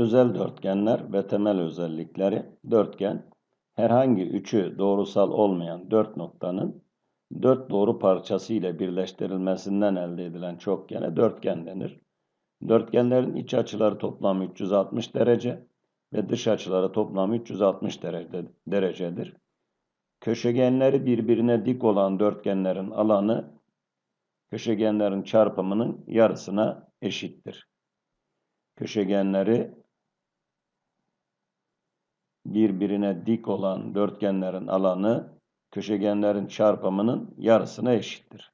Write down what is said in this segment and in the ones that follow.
özel dörtgenler ve temel özellikleri dörtgen herhangi üçü doğrusal olmayan dört noktanın dört doğru parçası ile birleştirilmesinden elde edilen çokgene dörtgen denir. Dörtgenlerin iç açıları toplamı 360 derece ve dış açıları toplamı 360 derece, derecedir. Köşegenleri birbirine dik olan dörtgenlerin alanı köşegenlerin çarpımının yarısına eşittir. Köşegenleri birbirine dik olan dörtgenlerin alanı köşegenlerin çarpımının yarısına eşittir.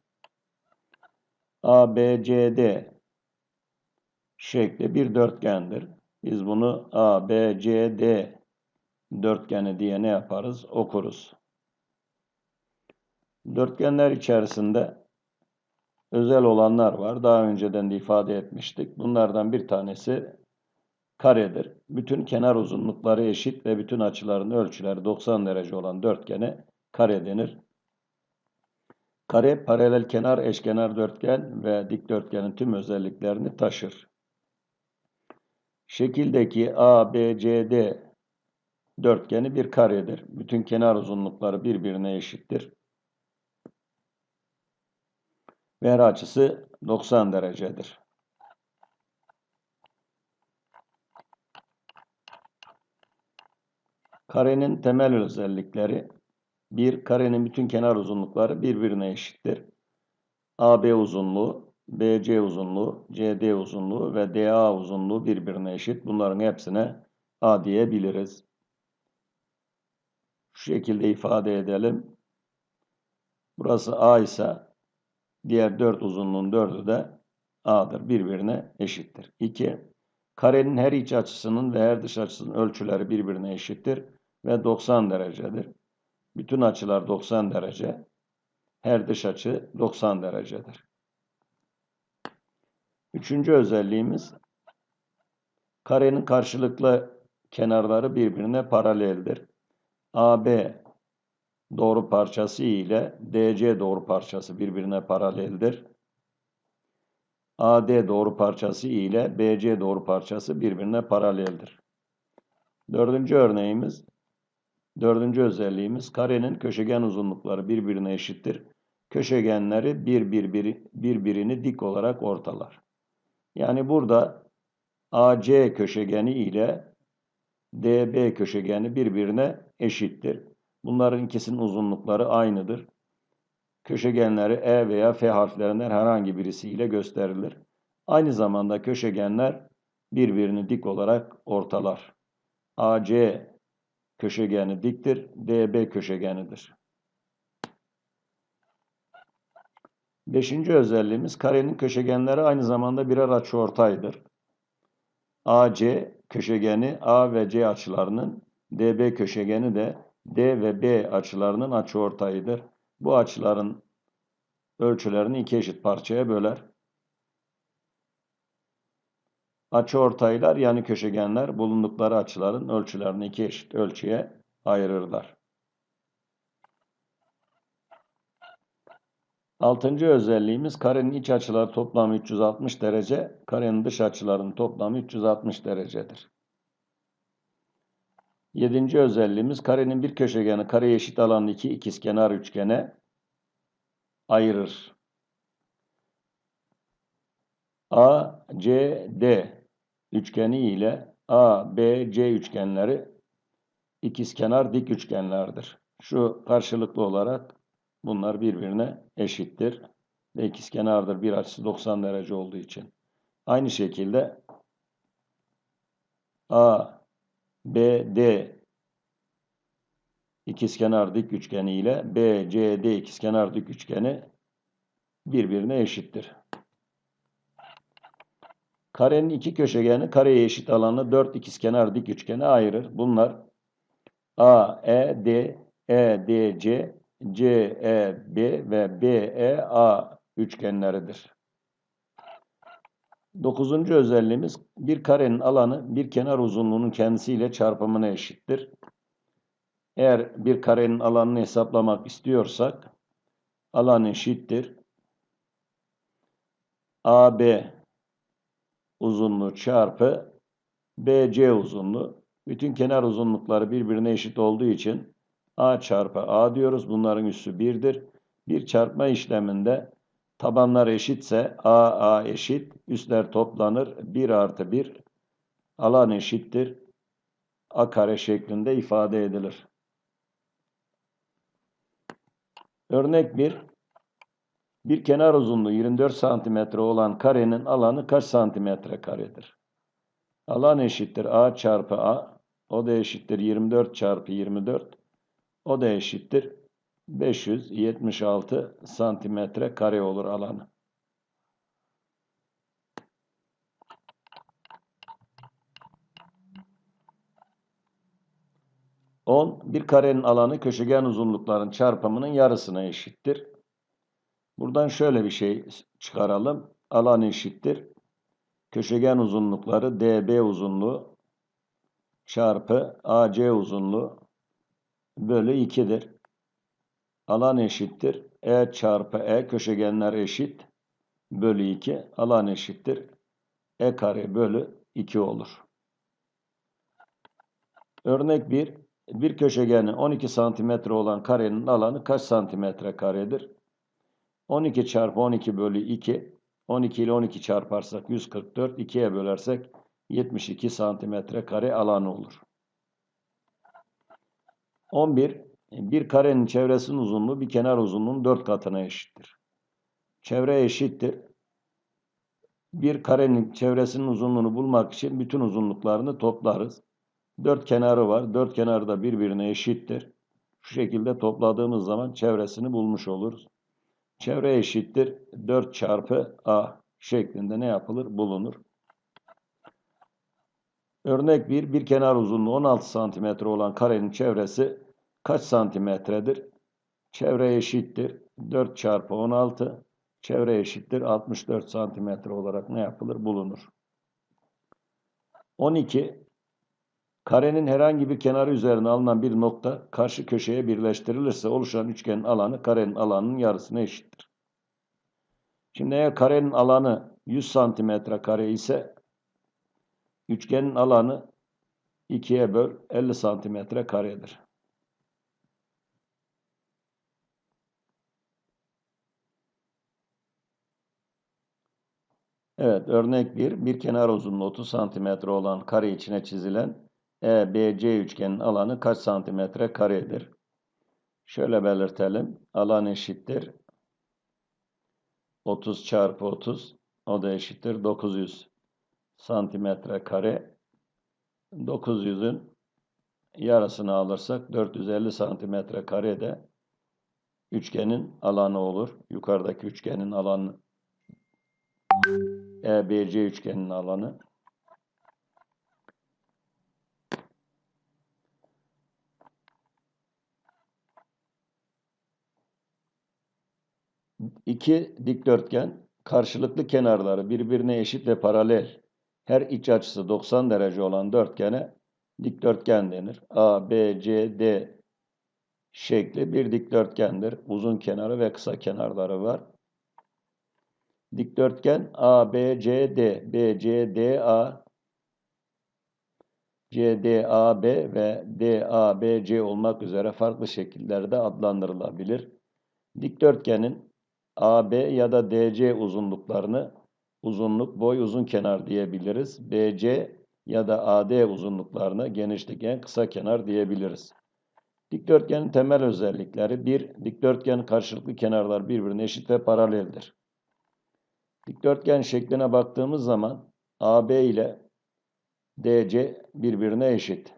ABCD şekli bir dörtgendir. Biz bunu ABCD dörtgeni diye ne yaparız? Okuruz. Dörtgenler içerisinde özel olanlar var. Daha önceden de ifade etmiştik. Bunlardan bir tanesi karedir. Bütün kenar uzunlukları eşit ve bütün açıların ölçüleri 90 derece olan dörtgene kare denir. Kare paralel kenar, eşkenar dörtgen ve dikdörtgenin tüm özelliklerini taşır. Şekildeki ABCD dörtgeni bir karedir. Bütün kenar uzunlukları birbirine eşittir. Ve her açısı 90 derecedir. Karenin temel özellikleri bir Karenin bütün kenar uzunlukları birbirine eşittir. AB uzunluğu, BC uzunluğu, CD uzunluğu ve DA uzunluğu birbirine eşit. Bunların hepsine A diyebiliriz. Şu şekilde ifade edelim. Burası A ise diğer dört uzunluğun dördü de A'dır. Birbirine eşittir. 2. Karenin her iç açısının ve her dış açısının ölçüleri birbirine eşittir ve 90 derecedir. Bütün açılar 90 derece. Her dış açı 90 derecedir. Üçüncü özelliğimiz karenin karşılıklı kenarları birbirine paraleldir. AB doğru parçası ile DC doğru parçası birbirine paraleldir. AD doğru parçası ile BC doğru parçası birbirine paraleldir. Dördüncü örneğimiz Dördüncü özelliğimiz karenin köşegen uzunlukları birbirine eşittir. Köşegenleri bir, bir, bir, birbirini dik olarak ortalar. Yani burada AC köşegeni ile DB köşegeni birbirine eşittir. Bunların ikisinin uzunlukları aynıdır. Köşegenleri E veya F harflerinden herhangi birisiyle gösterilir. Aynı zamanda köşegenler birbirini dik olarak ortalar. AC köşegeni diktir. DB köşegenidir. Beşinci özelliğimiz karenin köşegenleri aynı zamanda birer açıortaydır. AC köşegeni A ve C açılarının, DB köşegeni de D ve B açılarının açıortayıdır. Bu açıların ölçülerini iki eşit parçaya böler. Açıortaylar yani köşegenler bulundukları açıların ölçülerini iki eşit ölçüye ayırırlar. Altıncı özelliğimiz karenin iç açıları toplamı 360 derece, karenin dış açılarının toplamı 360 derecedir. Yedinci özelliğimiz karenin bir köşegeni kareye eşit alan iki ikizkenar üçgene ayırır. A, C, D üçgeni ile A, B, C üçgenleri ikizkenar dik üçgenlerdir. Şu karşılıklı olarak bunlar birbirine eşittir. Ve ikizkenardır. Bir açısı 90 derece olduğu için. Aynı şekilde A, B, D ikizkenar dik üçgeni ile B, C, D ikizkenar dik üçgeni birbirine eşittir. Karenin iki köşegeni kareye eşit alanı dört ikizkenar dik üçgene ayırır. Bunlar A, E, D, E, D, C, C, E, B ve B, E, A üçgenleridir. Dokuzuncu özelliğimiz bir karenin alanı bir kenar uzunluğunun kendisiyle çarpımına eşittir. Eğer bir karenin alanını hesaplamak istiyorsak alan eşittir. AB uzunluğu çarpı BC uzunluğu. Bütün kenar uzunlukları birbirine eşit olduğu için A çarpı A diyoruz. Bunların üssü 1'dir. Bir çarpma işleminde tabanlar eşitse A A eşit, üstler toplanır. 1 artı 1 alan eşittir. A kare şeklinde ifade edilir. Örnek 1. Bir kenar uzunluğu 24 santimetre olan karenin alanı kaç santimetre karedir? Alan eşittir A çarpı A. O da eşittir 24 çarpı 24. O da eşittir 576 santimetre kare olur alanı. On, bir karenin alanı köşegen uzunlukların çarpımının yarısına eşittir. Buradan şöyle bir şey çıkaralım. Alan eşittir. Köşegen uzunlukları DB uzunluğu çarpı AC uzunluğu bölü 2'dir. Alan eşittir. E çarpı E köşegenler eşit. Bölü 2. Alan eşittir. E kare bölü 2 olur. Örnek 1. Bir köşegeni 12 santimetre olan karenin alanı kaç santimetre karedir? 12 çarpı 12 bölü 2. 12 ile 12 çarparsak 144. 2'ye bölersek 72 santimetre kare alanı olur. 11. Bir karenin çevresinin uzunluğu bir kenar uzunluğunun 4 katına eşittir. Çevre eşittir. Bir karenin çevresinin uzunluğunu bulmak için bütün uzunluklarını toplarız. 4 kenarı var. 4 kenarı da birbirine eşittir. Şu şekilde topladığımız zaman çevresini bulmuş oluruz. Çevre eşittir 4 çarpı A şeklinde ne yapılır? Bulunur. Örnek 1. Bir kenar uzunluğu 16 santimetre olan karenin çevresi kaç santimetredir? Çevre eşittir 4 çarpı 16. Çevre eşittir 64 santimetre olarak ne yapılır? Bulunur. 12. Karenin herhangi bir kenarı üzerine alınan bir nokta karşı köşeye birleştirilirse oluşan üçgenin alanı karenin alanının yarısına eşittir. Şimdi eğer karenin alanı 100 santimetre kare ise üçgenin alanı 2'ye böl 50 santimetre karedir. Evet, örnek 1. Bir kenar uzunluğu 30 santimetre olan kare içine çizilen EBC üçgenin alanı kaç santimetre karedir? Şöyle belirtelim. Alan eşittir. 30 çarpı 30. O da eşittir 900 santimetre kare. 900'ün yarısını alırsak 450 santimetre kare de üçgenin alanı olur. Yukarıdaki üçgenin alanı EBC üçgenin alanı. İki dikdörtgen karşılıklı kenarları birbirine eşit ve paralel her iç açısı 90 derece olan dörtgene dikdörtgen denir. A, B, C, D şekli bir dikdörtgendir. Uzun kenarı ve kısa kenarları var. Dikdörtgen A, B, C, D, B, C, D, A, C, D, A, B ve D, A, B, C olmak üzere farklı şekillerde adlandırılabilir. Dikdörtgenin AB ya da DC uzunluklarını uzunluk, boy, uzun kenar diyebiliriz. BC ya da AD uzunluklarını genişlik, en kısa kenar diyebiliriz. Dikdörtgenin temel özellikleri bir Dikdörtgenin karşılıklı kenarlar birbirine eşit ve paraleldir. Dikdörtgen şekline baktığımız zaman AB ile DC birbirine eşit.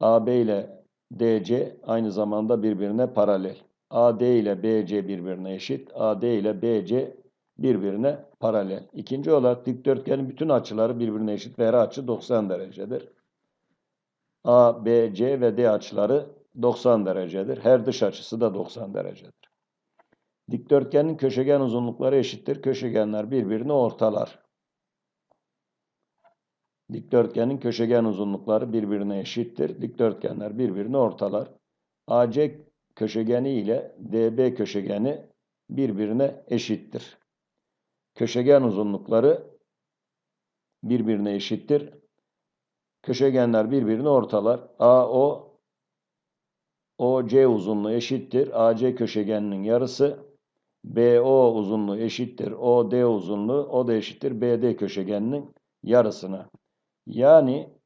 AB ile DC aynı zamanda birbirine paralel. AD ile BC birbirine eşit. AD ile BC birbirine paralel. İkinci olarak dikdörtgenin bütün açıları birbirine eşit ve her açı 90 derecedir. A, B, C ve D açıları 90 derecedir. Her dış açısı da 90 derecedir. Dikdörtgenin köşegen uzunlukları eşittir. Köşegenler birbirini ortalar. Dikdörtgenin köşegen uzunlukları birbirine eşittir. Dikdörtgenler birbirini ortalar. AC köşegeni ile DB köşegeni birbirine eşittir. Köşegen uzunlukları birbirine eşittir. Köşegenler birbirini ortalar. AO OC uzunluğu eşittir. AC köşegeninin yarısı. BO uzunluğu eşittir. OD uzunluğu. O da eşittir. BD köşegeninin yarısına. Yani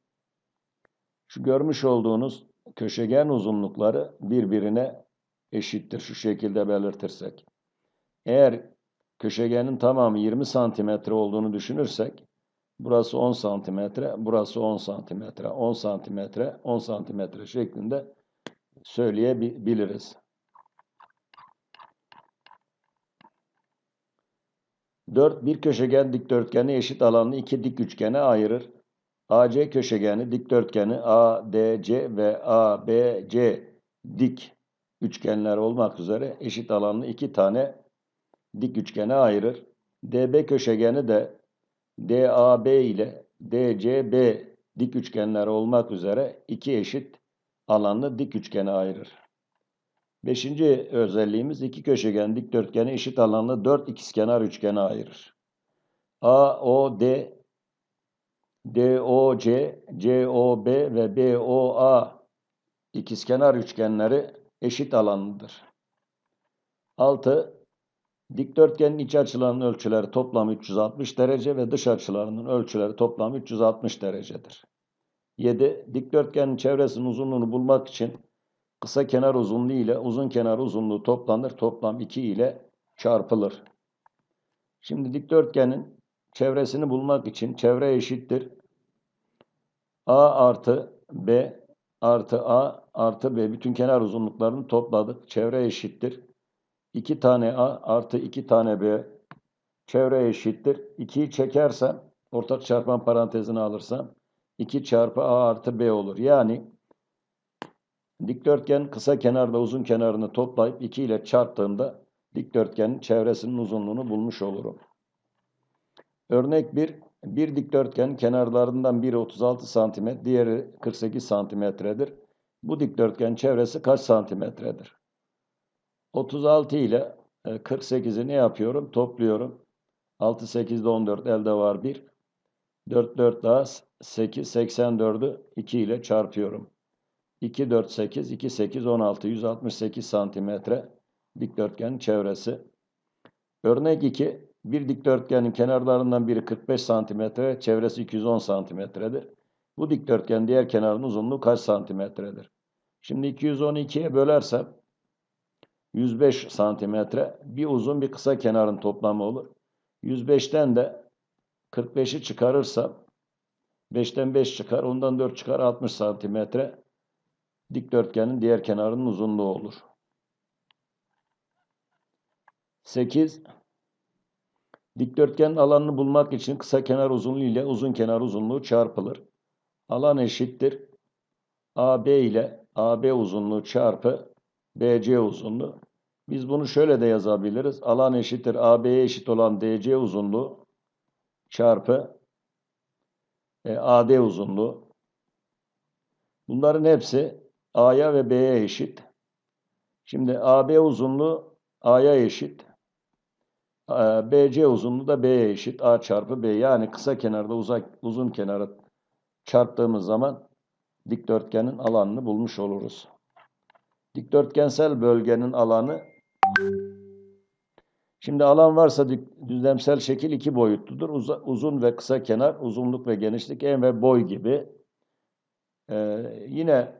şu görmüş olduğunuz köşegen uzunlukları birbirine eşittir. Şu şekilde belirtirsek. Eğer köşegenin tamamı 20 santimetre olduğunu düşünürsek burası 10 santimetre, burası 10 santimetre, 10 santimetre, 10 santimetre şeklinde söyleyebiliriz. 4. Bir köşegen dikdörtgeni eşit alanlı iki dik üçgene ayırır. AC köşegeni dikdörtgeni ADC ve ABC dik üçgenler olmak üzere eşit alanlı iki tane dik üçgene ayırır. DB köşegeni de DAB ile DCB dik üçgenler olmak üzere iki eşit alanlı dik üçgene ayırır. Beşinci özelliğimiz iki köşegen dikdörtgeni eşit alanlı dört ikizkenar üçgene ayırır. AOD, DOC, COB ve BOA ikizkenar üçgenleri eşit alanlıdır. 6. Dikdörtgenin iç açılarının ölçüleri toplam 360 derece ve dış açılarının ölçüleri toplam 360 derecedir. 7. Dikdörtgenin çevresinin uzunluğunu bulmak için kısa kenar uzunluğu ile uzun kenar uzunluğu toplanır. Toplam 2 ile çarpılır. Şimdi dikdörtgenin çevresini bulmak için çevre eşittir. A artı B artı A artı B bütün kenar uzunluklarını topladık. Çevre eşittir. 2 tane A artı 2 tane B çevre eşittir. 2'yi çekersem ortak çarpan parantezini alırsam 2 çarpı A artı B olur. Yani dikdörtgen kısa kenarla uzun kenarını toplayıp 2 ile çarptığımda dikdörtgenin çevresinin uzunluğunu bulmuş olurum. Örnek 1. Bir dikdörtgen kenarlarından biri 36 cm, diğeri 48 santimetredir. Bu dikdörtgen çevresi kaç santimetredir? 36 ile 48'i ne yapıyorum? Topluyorum. 6, 8, 14 elde var 1. 4, 4 daha 8, 84'ü 2 ile çarpıyorum. 2, 4, 8, 2, 8, 16, 168 santimetre dikdörtgenin çevresi. Örnek 2, bir dikdörtgenin kenarlarından biri 45 santimetre, çevresi 210 santimetredir. Bu dikdörtgenin diğer kenarının uzunluğu kaç santimetredir? Şimdi 212'ye bölersem 105 santimetre bir uzun bir kısa kenarın toplamı olur. 105'ten de 45'i çıkarırsam 5'ten 5 çıkar, ondan 4 çıkar 60 santimetre dikdörtgenin diğer kenarının uzunluğu olur. 8 Dikdörtgenin alanını bulmak için kısa kenar uzunluğu ile uzun kenar uzunluğu çarpılır. Alan eşittir. AB ile AB uzunluğu çarpı BC uzunluğu. Biz bunu şöyle de yazabiliriz. Alan eşittir AB'ye eşit olan DC uzunluğu çarpı e, AD uzunluğu. Bunların hepsi A'ya ve B'ye eşit. Şimdi AB uzunluğu A'ya eşit. BC uzunluğu da B'ye eşit. A çarpı B. Yani kısa kenarda uzak, uzun kenarı çarptığımız zaman dikdörtgenin alanını bulmuş oluruz. Dikdörtgensel bölgenin alanı Şimdi alan varsa düzlemsel şekil iki boyutludur. Uz uzun ve kısa kenar, uzunluk ve genişlik, en ve boy gibi. Ee, yine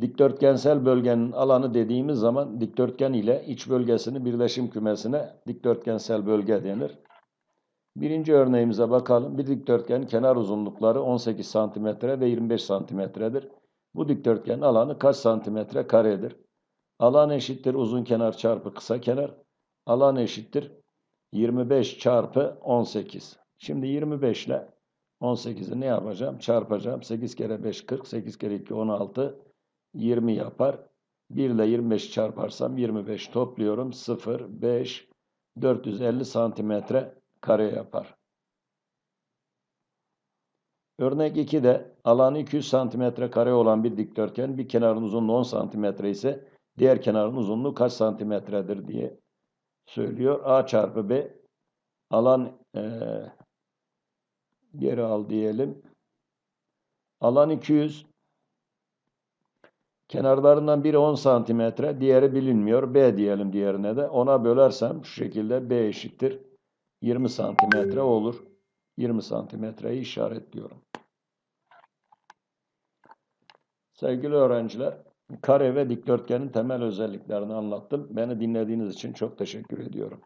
dikdörtgensel bölgenin alanı dediğimiz zaman dikdörtgen ile iç bölgesini birleşim kümesine dikdörtgensel bölge denir. Birinci örneğimize bakalım. Bir dikdörtgen kenar uzunlukları 18 cm ve 25 cm'dir. Bu dikdörtgen alanı kaç santimetre karedir? Alan eşittir uzun kenar çarpı kısa kenar. Alan eşittir 25 çarpı 18. Şimdi 25 ile 18'i ne yapacağım? Çarpacağım. 8 kere 5 40, 8 kere 2 16, 20 yapar. 1 ile 25 çarparsam 25 topluyorum. 0, 5, 450 santimetre kare yapar. Örnek 2'de alanı 200 santimetre kare olan bir dikdörtgen bir kenarın uzunluğu 10 santimetre ise diğer kenarın uzunluğu kaç santimetredir diye söylüyor. A çarpı B alan e, geri al diyelim. Alan 200. Kenarlarından biri 10 santimetre, diğeri bilinmiyor. B diyelim diğerine de. Ona bölersem şu şekilde B eşittir. 20 santimetre olur. 20 santimetreyi işaretliyorum. Sevgili öğrenciler, kare ve dikdörtgenin temel özelliklerini anlattım. Beni dinlediğiniz için çok teşekkür ediyorum.